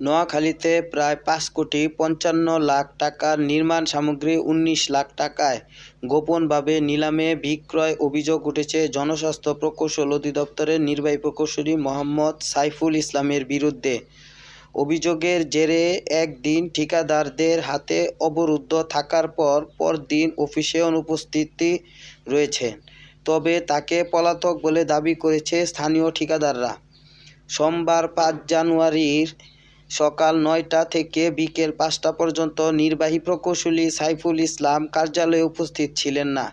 নোয়াখালীতে প্রায় পাঁচ কোটি পঞ্চান্ন লাখ টাকার নির্মাণ সামগ্রী উনিশ লাখ টাকায় গোপনভাবে নিলামে বিক্রয় অভিযোগ উঠেছে জনস্বাস্থ্য প্রকৌশল অধিদপ্তরের নির্বাহী প্রকৌশলী মোহাম্মদ সাইফুল ইসলামের বিরুদ্ধে। অভিযোগের জেরে একদিন ঠিকাদারদের হাতে অবরুদ্ধ থাকার পর পরদিন অফিসে অনুপস্থিতি রয়েছে, তবে তাকে পলাতক বলে দাবি করেছে স্থানীয় ঠিকাদাররা। সোমবার পাঁচ জানুয়ারির সকাল নয়টা থেকে বিকেল পাঁচটা পর্যন্ত নির্বাহী প্রকৌশলী সাইফুল ইসলাম কার্যালয়ে উপস্থিত ছিলেন না।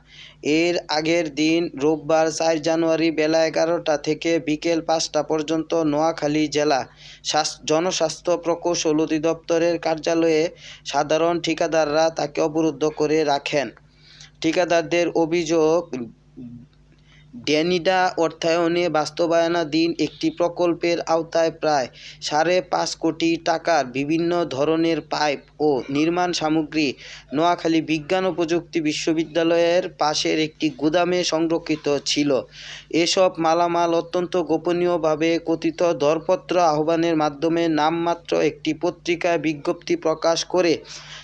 এর আগের দিন রোববার চার জানুয়ারি বেলা এগারোটা থেকে বিকেল পাঁচটা পর্যন্ত নোয়াখালী জেলা জনস্বাস্থ্য প্রকৌশল অধিদপ্তরের কার্যালয়ে সাধারণ ঠিকাদাররা তাকে অবরুদ্ধ করে রাখেন। ঠিকাদারদের অভিযোগ ড্যানিডা অর্থায়নে বাস্তবায়নাধীন একটি প্রকল্পের আওতায় প্রায় সাড়ে পাঁচ কোটি টাকার বিভিন্ন ধরনের পাইপ ও নির্মাণ সামগ্রী নোয়াখালী বিজ্ঞান ও প্রযুক্তি বিশ্ববিদ্যালয়ের পাশের একটি গুদামে সংরক্ষিত ছিল। এসব মালামাল অত্যন্ত গোপনীয়ভাবে কথিত দরপত্র আহ্বানের মাধ্যমে নামমাত্র একটি পত্রিকায় বিজ্ঞপ্তি প্রকাশ করে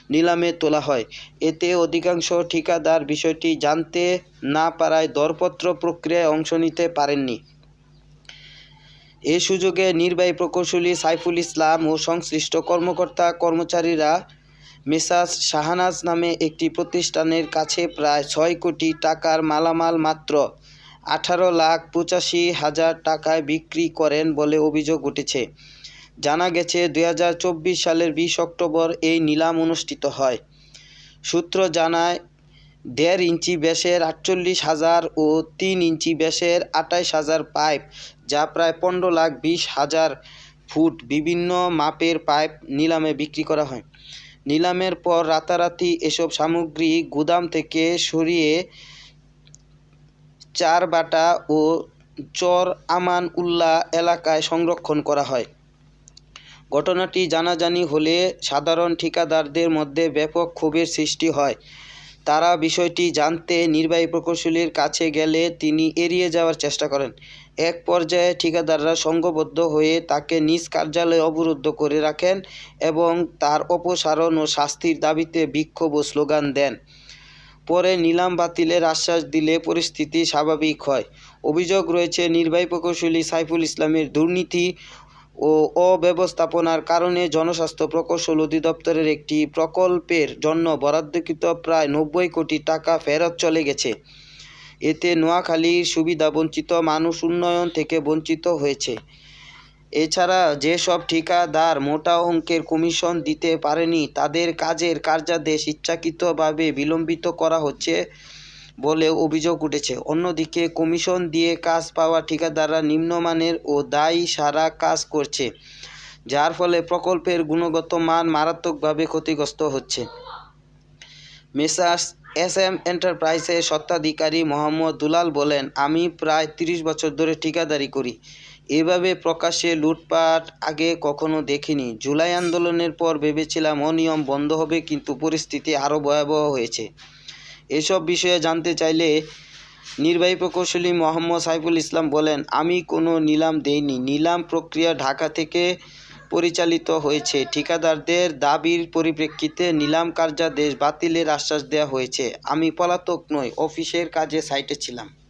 নিলামে তোলা হয়। এতে অধিকাংশ ঠিকাদার বিষয়টি জানতে না পারায় দরপত্র প্রক্রিয়ায় অংশ নিতে পারেননি। এ সুযোগে নির্বাহী প্রকৌশলী সাইফুল ইসলাম ও সংশ্লিষ্ট কর্মকর্তা কর্মচারীরা মেসাস শাহানাজ নামে একটি প্রতিষ্ঠানের কাছে প্রায় ছয় কোটি টাকার মালামাল মাত্র আঠারো লাখ পঁচাশি হাজার টাকায় বিক্রি করেন বলে অভিযোগ উঠেছে। জানা গেছে, দুই হাজার চব্বিশ সালের বিশ অক্টোবর এই নিলাম অনুষ্ঠিত হয়। সূত্র জানায় দেড় ইঞ্চি ব্যাসের আটচল্লিশ হাজার ও তিন ইঞ্চি ব্যাসের আটাইশ হাজার পাইপ, যা প্রায় পনেরো লাখ বিশ হাজার ফুট বিভিন্ন মাপের পাইপ নিলামে বিক্রি করা হয়। নিলামের পর রাতারাতি এসব সামগ্রী গুদাম থেকে সরিয়ে চারবাটা ও চর আমান উল্লাহ এলাকায় সংরক্ষণ করা হয়। ঘটনাটি জানাজানি হলে সাধারণ ঠিকাদারদের মধ্যে ব্যাপক ক্ষোভের সৃষ্টি হয়। তারা বিষয়টি জানতে নির্বাহী প্রকৌশলীর কাছে গেলে তিনি এড়িয়ে যাওয়ার চেষ্টা করেন। এক পর্যায়ে ঠিকাদাররা সংঘবদ্ধ হয়ে তাকে নিজ কার্যালয়ে অবরুদ্ধ করে রাখেন এবং তার অপসারণ ও শাস্তির দাবিতে বিক্ষোভ ও স্লোগান দেন। পরে নিলাম বাতিলের আশ্বাস দিলে পরিস্থিতি স্বাভাবিক হয়। অভিযোগ রয়েছে, নির্বাহী প্রকৌশলী সাইফুল ইসলামের দুর্নীতি ও অব্যবস্থাপনার কারণে জনস্বাস্থ্য প্রকৌশল অধিদপ্তরের একটি প্রকল্পের জন্য বরাদ্দকৃত প্রায় নব্বই কোটি টাকা ফেরত চলে গেছে। এতে নোয়াখালীর সুবিধাবঞ্চিত মানুষ উন্নয়ন থেকে বঞ্চিত হয়েছে। এছাড়া যেসব ঠিকাদার মোটা অঙ্কের কমিশন দিতে পারেনি, তাদের কাজের কার্যাদেশ ইচ্ছাকৃতভাবে বিলম্বিত করা হচ্ছে। বলে অভিযোগ উঠেছে। অন্যদিকে কমিশন দিয়ে কাজ পাওয়া ঠিকাদাররা নিম্নমানের ও দায়ী সারা কাজ করছে, যার ফলে প্রকল্পের গুণগত মান মারাত্মকভাবে ক্ষতিগ্রস্ত হচ্ছে। মেসার্স এস এম এন্টারপ্রাইজের স্বত্বাধিকারী মোহাম্মদ দুলাল বলেন, আমি প্রায় তিরিশ বছর ধরে ঠিকাদারি করি। এভাবে প্রকাশ্যে লুটপাট আগে কখনো দেখিনি। জুলাই আন্দোলনের পর ভেবেছিলাম অনিয়ম বন্ধ হবে, কিন্তু পরিস্থিতি আরও ভয়াবহ হয়েছে। এসব বিষয়ে জানতে চাইলে নির্বাহী প্রকৌশলী মোহাম্মদ সাইফুল ইসলাম বলেন, আমি কোনো নিলাম দেইনি। নিলাম প্রক্রিয়া ঢাকা থেকে পরিচালিত হয়েছে। ঠিকাদারদের দাবির পরিপ্রেক্ষিতে নিলাম কার্যাদেশ বাতিলের আশ্বাস দেওয়া হয়েছে। আমি পলাতক নই, অফিসের কাজে সাইটে ছিলাম।